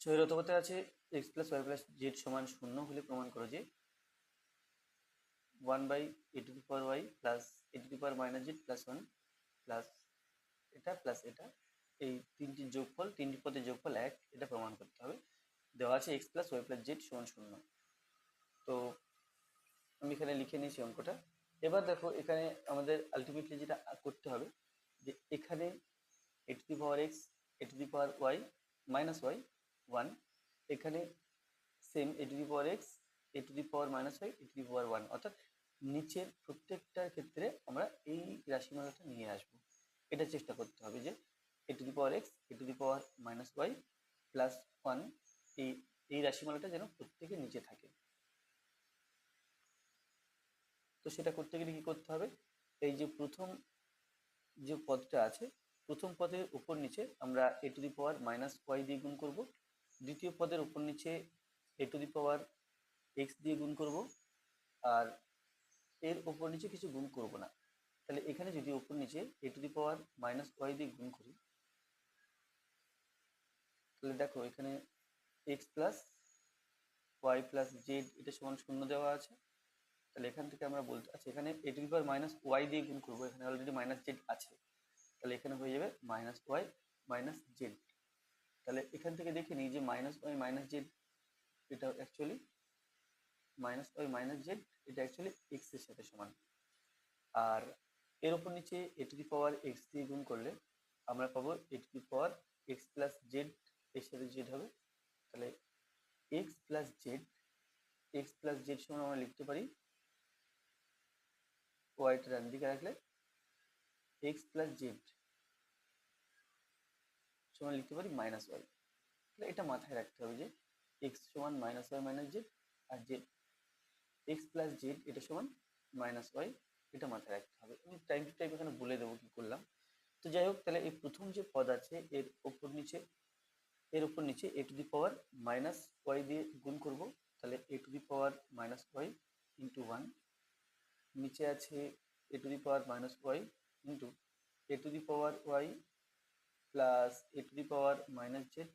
অতপথে আছে X plus Y plus Z সমান শূন্য হলে প্রমাণ করো যে one by A to the power Y plus A to the power minus Z plus one plus এটা প্লাস এটা, এই তিনটির যোগফল, তিনটি পদের যোগফল এক, এটা প্রমাণ করতে হবে। দেওয়া আছে X plus Y plus Z সমান শূন্য। তো আমি এখানে লিখে নিয়েছি অঙ্কটা। এবার দেখো এখানে আমাদের আলটিমেটলি যেটা করতে হবে যে এখানে A to the power X A to the power Y minus Y one এখানে same A to the power X A to the power minus Y A to the power one অর্থাৎ নিচের প্রত্যেকটার ক্ষেত্রে আমরা এই রাশিমালাটা নিয়ে আসব। এটা চেষ্টা করতে হবে যে A to the power X A to the power minus Y plus one এই এই রাশিমালাটা যেন প্রত্যেকের নিচে থাকে। তো সেটা করতে গেলে কি করতে হবে? এই যে প্রথম যে পদটা আছে, প্রথম পদের উপর নিচে আমরা A to the power minus Y দিয়ে গুণ করব। দ্বিতীয় পদের উপর নিচে এ টু দি পাওয়ার এক্স দিয়ে গুণ করব, আর এর উপর নিচে কিছু গুণ করব না। তাহলে এখানে যদি উপর নিচে A to the power minus Y দিয়ে গুণ করি, তাহলে দেখো এখানে X plus Y plus Z এটা সমান শূন্য দেওয়া আছে। তাহলে এখান থেকে আমরা বলতে আচ্ছা এখানে A to the power minus Y দিয়ে গুণ করব, এখানে অলরেডি মাইনাস জেড আছে। তাহলে এখানে হয়ে যাবে মাইনাস ওয়াই মাইনাস জেড তাহলে এখান থেকে দেখে নিই যে মাইনাস ওয়াই মাইনাস জেড এটা actually minus Y minus Z এটা অ্যাকচুয়ালি এক্সের সাথে সমান। আর এর উপর নিচে এ পাওয়ার এক্স দিয়ে গুণ করলে আমরা পাবো A to power X plus Z এর সাথে জেড হবে। তাহলে X plus Z X plus Z সমান আমরা লিখতে পারি ওয়াইটা ডান দিকে রাখলে এক্স প্লাস জেড সমান লিখতে পারি মাইনাস ওয়াই তাহলে এটা মাথায় রাখতে হবে যে এক্স সমান মাইনাস ওয়াই মাইনাস জেড আর জেড এক্স প্লাস জেড এটা সমান মাইনাস ওয়াই এটা মাথায় রাখতে হবে। আমি টাইম টু টাইম এখানে বলে দেবো কি করলাম। তো যাই হোক, তাহলে এই প্রথম যে পদ আছে, এর ওপর নিচে, এর ওপর নিচে A to the power minus Y দিয়ে গুণ করব। তাহলে A to the power minus Y into one নিচে আছে A to the power minus Y into A to the power Y plus A to the power minus Z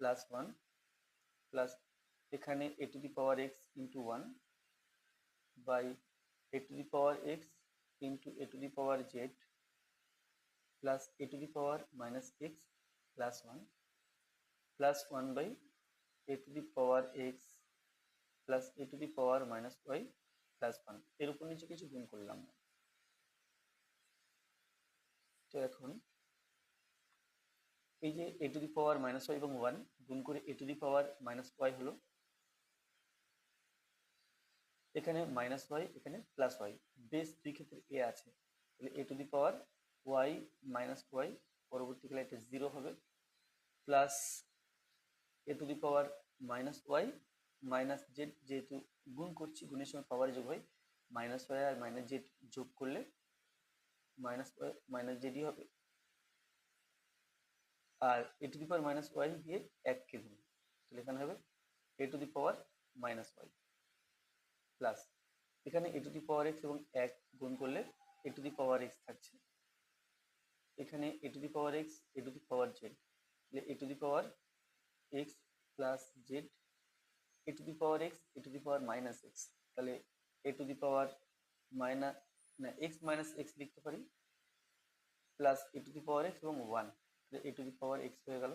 plus one plus এখানে A to the power X into one by A to the power X into A to the power Z plus A to the power minus X plus one plus one by A to the power X plus A to the power minus Y plus ওয়ানের উপর নিচে কিছু গুণ করলাম। তো এখন এই যে a to the power minus y এবং ওয়ান গুণ করে a to the power minus y হলো, এখানে মাইনাস ওয়াই এখানে প্লাস ওয়াই বেস দুই ক্ষেত্রে এ আছে, তাহলে a to the power y minus y পরবর্তীকালে এটা জিরো হবে। Plus a to the power minus y minus z যেহেতু গুণ করছি, গুণের সময় পাওয়ার যোগ হয় মাইনাস ওয়াই আর মাইনাস জেড যোগ করলে মাইনাস ওয়াই মাইনাস জেডই হবে। আর a to the power minus y দিয়ে এককে গুণ তাহলে এখানে হবে a to the power minus y plus এখানে এ টু দি পাওয়ার এক্স এবং এক গুণ করলে a to the power x থাকছে এখানে a to the power x a to the power z তাহলে a to the power x plus z a to the power x a to the power minus x তাহলে a to the power minus না x minus x লিখতে পারি plus a to the power x এবং one a to the power x হয়ে গেল।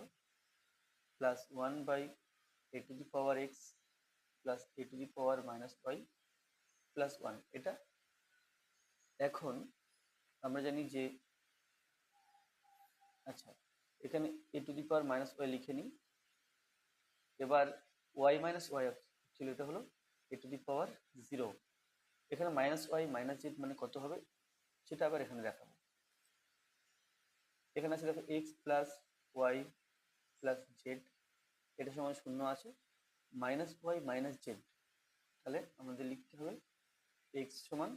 Plus one by a to the power x plus a to the power minus y plus one এটা এখন আমরা জানি যে আচ্ছা এখানে a to the power minus y লিখে নিই। এবার ওয়াই মাইনাস ওয়াই ছিল, এটা হলো a to the power zero এখানে মাইনাস ওয়াই মাইনাস জেড মানে কত হবে? সেটা আবার এখানে দেখাবো। এখানে আছে দেখো x plus y plus z এটা সময় শূন্য আছে মাইনাস ওয়াই মাইনাস জেড তাহলে আমাদের লিখতে হবে এক্স সমান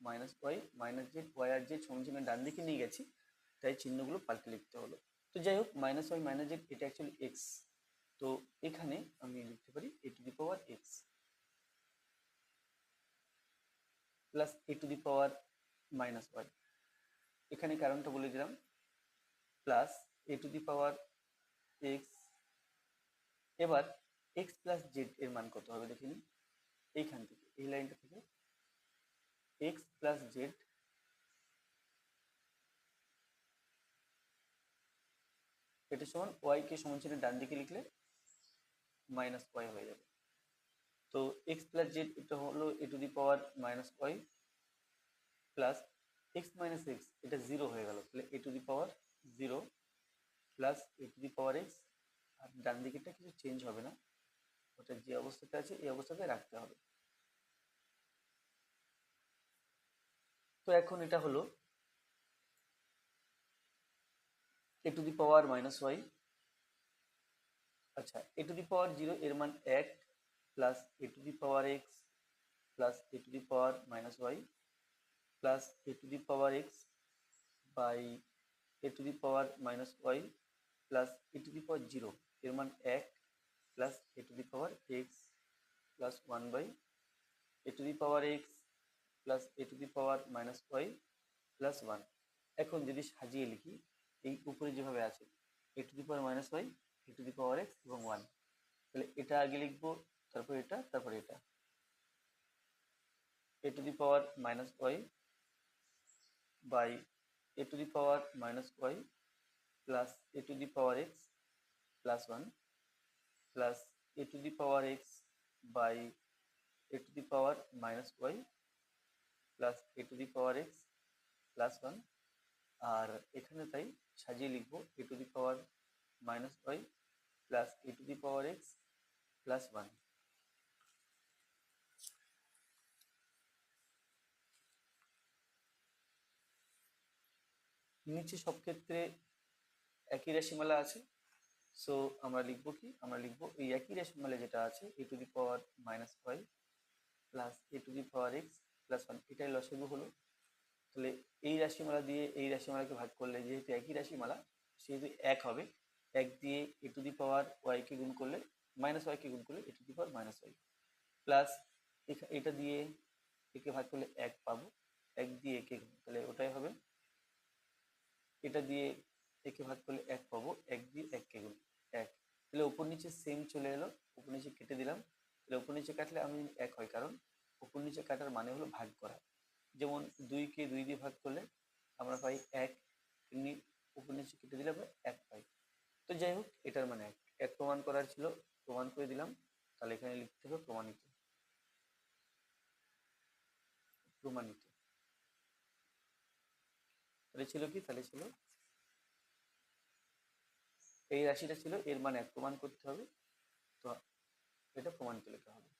minus y minus z y আর জেড সমান চিহ্ন ডান দিকে নিয়ে গেছি, তাই চিহ্নগুলো পাল্টে লিখতে হলো। তো যাই হোক মাইনাস ওয়াই মাইনাস জেড এটা অ্যাকচুয়ালি এক্স তো এখানে আমি লিখতে পারি a to the power x plus a to the power minus y এখানে কারণটা বলে দিলাম plus a to the power x এবার এক্স প্লাস জেড এর মান কত হবে দেখে নিন এইখান থেকে, এই লাইনটা থেকে। এক্স প্লাস জেড এটা সমান ওয়াই কে সমান চিহ্নের ডান দিকে লিখলে মাইনাস ওয়াই হয়ে যাবে। তো এক্স প্লাস জেড এটা হলো a to the power minus y plus x minus x এটা জিরো হয়ে গেল। তাহলে a to the power zero plus a to the power x আর ডান দিকেরটা কিছু চেঞ্জ হবে না। ওটা যে অবস্থাতে আছে, এই অবস্থাতে রাখতে হবে। তো এখন এটা হলো a to the power minus y আচ্ছা a to the power zero এর মান এক plus a to the power x plus a to the power minus y plus a to the power x by a to the power minus y plus a to the power zero, এর মান এক plus a to the power x plus one by a to the power x plus a to the power minus y plus one. এখন যদি সাজিয়ে লিখি, এই উপরে যেভাবে আছে, a to the power minus y, a to the power x এবং one, তাহলে এটা আগে লিখব, তারপর এটা তারপর এটা। A to the power minus y by a to the power minus y plus a to the power x plus one plus a to the power x by a to the power minus y plus a to the power x plus one আর এখানে তাই সাজিয়ে লিখব a to the power minus y plus a to the power x plus one নিচে সব ক্ষেত্রে একই রাশিমালা আছে। সো আমরা লিখব কি? আমরা লিখব এই একই রাশিমালা যেটা আছে a to the power minus y plus a to the power x plus one এটাই লসাগু হলো। তাহলে এই রাশিমালা দিয়ে এই রাশিমালাকে ভাগ করলে, যেহেতু একই রাশিমালা, সেহেতু এক হবে। এক দিয়ে এ টু দি পাওয়ার ওয়াইকে গুণ করলে মাইনাস ওয়াইকে গুণ করলে a to the power minus y plus এটা দিয়ে একে ভাগ করলে এক পাবো। এক দিয়ে একে তাহলে ওটাই হবে। এটা দিয়ে একে ভাগ করলে এক পাবো, এক দিয়ে এক কে গুণ এক। তাহলে উপর নিচে সেম চলে এলো, উপর নিচে কেটে দিলাম। তাহলে উপর নিচে কাটলে আমি এক হয়, কারণ উপর নিচে কাটার মানে হলো ভাগ করা। যেমন দুইকে দুই দিয়ে ভাগ করলে আমরা পাই এক তেমনি উপর নিচে কেটে দিলে আমরা এক পাই। তো যাই হোক, এটার মানে এক। এক প্রমাণ করার ছিল, প্রমাণ করে দিলাম। তাহলে এখানে লিখতে হবে প্রমাণিত। প্রমাণিত। তাহলে ছিল কি? তাহলে ছিল এই রাশিটা ছিল, এর মানে এক প্রমাণ করতে হবে। তো এটা প্রমাণিত লেখা হবে।